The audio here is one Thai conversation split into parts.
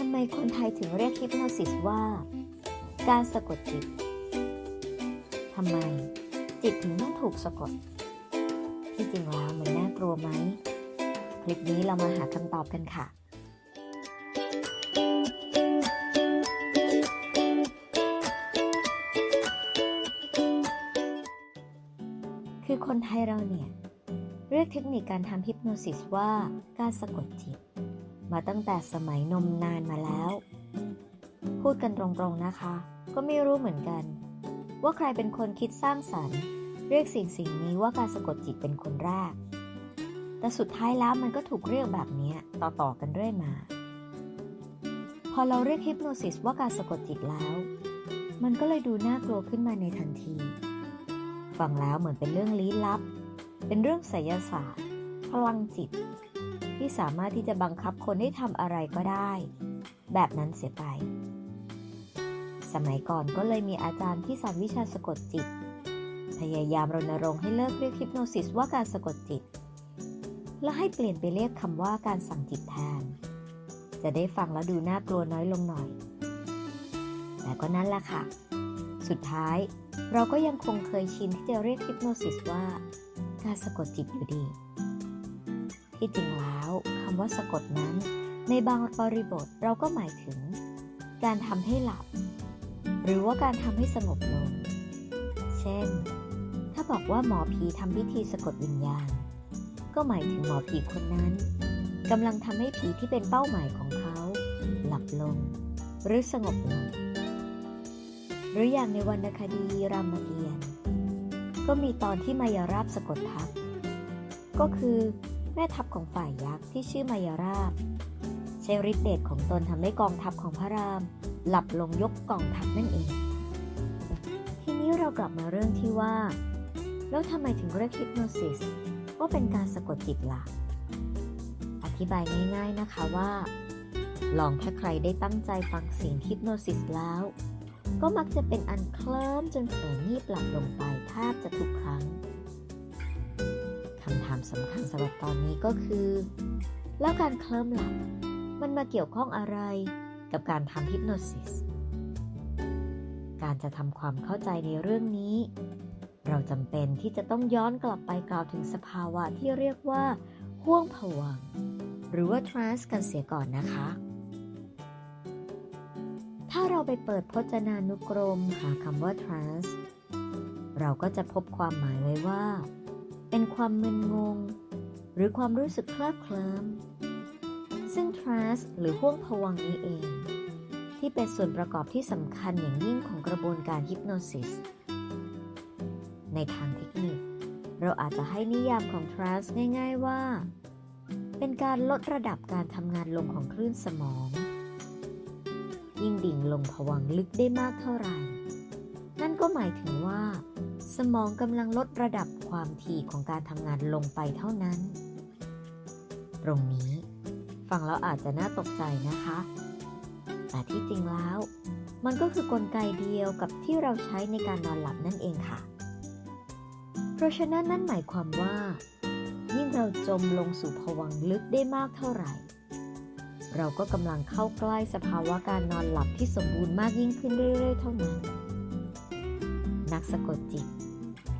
ทำไมคนไทยถึงเรียกฮิปโนซิสว่า การสะกดจิต ทำไม จิตถึงต้องถูกสะกด ที่จริงแล้วมันน่ากลัวไหม คลิปนี้เรามาหาคำตอบกันค่ะคือคนไทยเราเนี่ย เรียกเทคนิคการทำฮิปโนซิสว่าการสะกดจิต มาตั้งแต่สมัยนมนานมาแล้ว พูดกันตรงๆนะคะ ก็ไม่รู้เหมือนกัน ว่าใครเป็นคนคิดสร้างสรรค์ เรียกสิ่งสิ่งนี้ว่าการสะกดจิตเป็นคนแรก แต่สุดท้ายแล้วมันก็ถูกเรียกแบบนี้ต่อๆกันเรื่อยมา พอเราเรียกฮิปโนซิสว่าการสะกดจิตแล้ว มันก็เลยดูน่ากลัวขึ้นมาในทันที ฟังแล้วเหมือนเป็นเรื่องลี้ลับ เป็นเรื่องไสยศาสตร์ ลังจิต ที่สามารถที่จะบังคับคนให้ทำอะไรก็ได้ แบบนั้นเสียไป สมัยก่อนก็เลยมีอาจารย์ที่สอนวิชาสะกดจิต พยายามรณรงค์ให้เลิกเรียกฮิปโนซิสว่าการสะกดจิต และให้เปลี่ยนไปเรียกคำว่าการสั่งจิตแทน จะได้ฟังแล้วดูน่ากลัวน้อยลงหน่อย แต่ก็นั่นแหละค่ะ สุดท้ายเราก็ยังคงเคยชินที่จะเรียกฮิปโนซิสว่าการสะกดจิตอยู่ดี ที่จริงแล้วคำว่าสะกดนั้น ในบางบริบทเราก็หมายถึง การทำให้หลับ หรือว่าการทำให้สงบลง เช่น ถ้าบอกว่าหมอผีทำพิธีสะกดวิญญาณ ก็หมายถึงหมอผีคนนั้นกำลังทำให้ผีที่เป็นเป้าหมายของเขา หลับลง หรือสงบลง หรืออย่างในวรรณคดีรามเกียรติ์ก็มีตอนที่มายาราบสะกดทัพก็คือ แม่ทัพของฝ่ายยักษ์ที่ชื่อมายาราบใช้ฤทธิเดชของตนทำให้กองทัพของพระราม หลับลงยกกองทัพนั่นเอง ทีนี้เรากลับมาเรื่องที่ว่า แล้วทำไมถึงเรียกฮิปโนซิสว่าเป็นการสะกดจิตล่ะ อธิบายง่ายๆนะคะว่า ลองถ้าใครได้ตั้งใจฟังเสียงฮิปโนซิสแล้ว ก็มักจะเป็นอันเคลิ้มจนเผลองีบหลับลงไปแทบจะทุกครั้ง สำคัญสำหรับตอนนี้ก็คือ แล้วการเคลิ้มหลับมันมาเกี่ยวข้องอะไรกับการทำฮิปโนซิส การจะทำความเข้าใจในเรื่องนี้ เราจำเป็นที่จะต้องย้อนกลับไปกล่าวถึงสภาวะที่เรียกว่าห่วงผวังหรือว่า trance กันเสียก่อนนะคะ ถ้าเราไปเปิดพจนานุกรมหาคำว่า trance เราก็จะพบความหมายไว้ว่า เป็นความมึนงง หรือความรู้สึกเคลิบเคลิ้มซึ่ง trance หรือห่วงผวังนี้เอง ที่เป็นส่วนประกอบที่สำคัญอย่างยิ่งของกระบวนการฮิปโนซิส ในทางเทคนิค เราอาจจะให้นิยามของ trance ง่าย ๆว่า เป็นการลดระดับการทำงานลงของคลื่นสมอง ยิ่งดิ่งลงผวังลึกได้มากเท่าไหร่ นั่นก็หมายถึงว่า สมองกำลังลดระดับความถี่ของการทำงานลงไปเท่านั้น ตรงนี้ฟังแล้วอาจจะน่าตกใจนะคะ แต่ที่จริงแล้ว มันก็คือกลไกเดียวกับที่เราใช้ในการนอนหลับนั่นเองค่ะ เพราะฉะนั้นนั่นหมายความว่า ยิ่งเราจมลงสู่ผวังลึกได้มากเท่าไหร่ เราก็กำลังเข้าใกล้สภาวะการนอนหลับที่สมบูรณ์มากยิ่งขึ้นเรื่อยๆ เท่านั้น นักสะกดจิต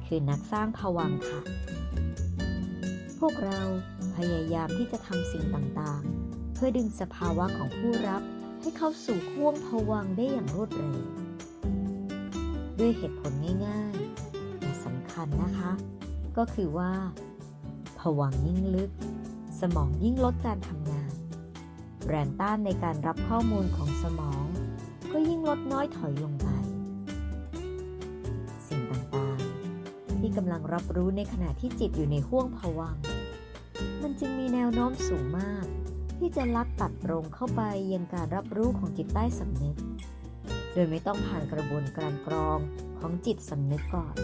คือนักสร้างผวังค่ะ พวกเราพยายามที่จะทำสิ่งต่างๆ เพื่อดึงสภาวะของผู้รับให้เข้าสู่ห่วงผวังได้อย่างรวดเร็ว ด้วยเหตุผลง่ายๆ แต่สำคัญนะคะ ก็คือว่าผวังยิ่งลึก สมองยิ่งลดการทำงาน แรงต้านในการรับข้อมูลของสมอง ก็ยิ่งลดน้อยถอยลงไป ที่กำลังรับรู้ในขณะที่จิตอยู่ในห้วงผวังมันจึงมีแนวโน้มสูงมาก ที่จะลักตัดตรงเข้าไปยังการรับรู้ของจิตใต้สำนึก โดยไม่ต้องผ่านกระบวนการกรองของจิตสำนึกก่อน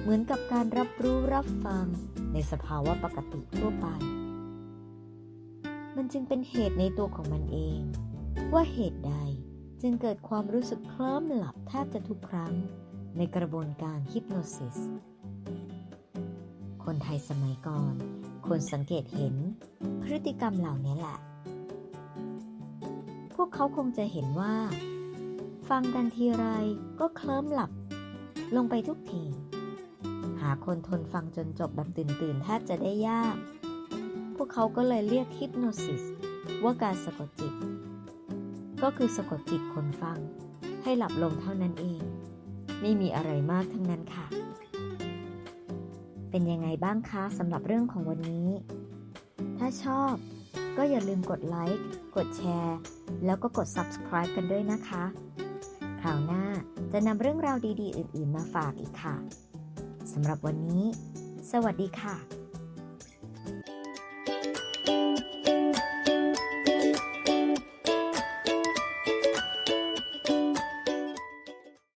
เหมือนกับการรับรู้รับฟังในสภาวะปกติทั่วไป มันจึงเป็นเหตุในตัวของมันเอง ว่าเหตุใดจึงเกิดความรู้สึกเคลิ้มหลับแทบจะทุกครั้งในกระบวนการฮิปโนซิส คนไทยสมัยก่อนควรสังเกตเห็นพฤติกรรมเหล่านี้แหละ พวกเขาคงจะเห็นว่า ฟังกันทีไรก็เคลิ้มหลับ ลงไปทุกที หาคนทนฟังจนจบแบบตื่นๆแทบจะได้ยาก พวกเขาก็เลยเรียกฮิปโนซิสว่าการสะกดจิต ก็คือสะกดจิตคนฟังให้หลับลงเท่านั้นเอง ไม่มีอะไรมากทั้งนั้นค่ะ เป็นยังไงบ้างคะสำหรับเรื่องของวันนี้ ถ้าชอบก็อย่าลืมกดไลค์ กดแชร์ แล้วก็กด subscribe กันด้วยนะคะ คราวหน้าจะนำเรื่องราวดีๆ อื่น ๆ มาฝากอีกค่ะ สำหรับวันนี้ สวัสดีค่ะ